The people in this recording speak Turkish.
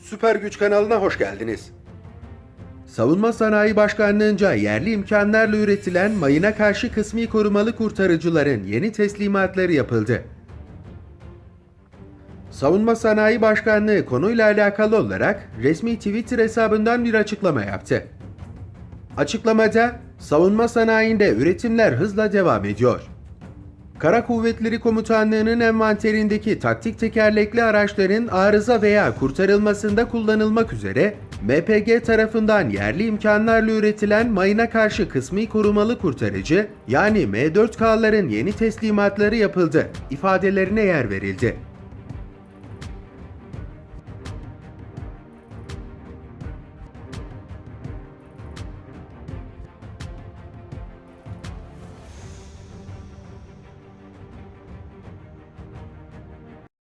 Süper Güç kanalına hoş geldiniz. Savunma Sanayi Başkanlığı'nca yerli imkanlarla üretilen mayına karşı kısmi korumalı kurtarıcıların yeni teslimatları yapıldı. Savunma Sanayi Başkanlığı konuyla alakalı olarak resmi Twitter hesabından bir açıklama yaptı. Açıklamada, savunma sanayinde üretimler hızla devam ediyor. Kara Kuvvetleri Komutanlığı'nın envanterindeki taktik tekerlekli araçların arıza veya kurtarılmasında kullanılmak üzere MPG tarafından yerli imkanlarla üretilen mayına karşı kısmi korumalı kurtarıcı yani M4K'ların yeni teslimatları yapıldı ifadelerine yer verildi.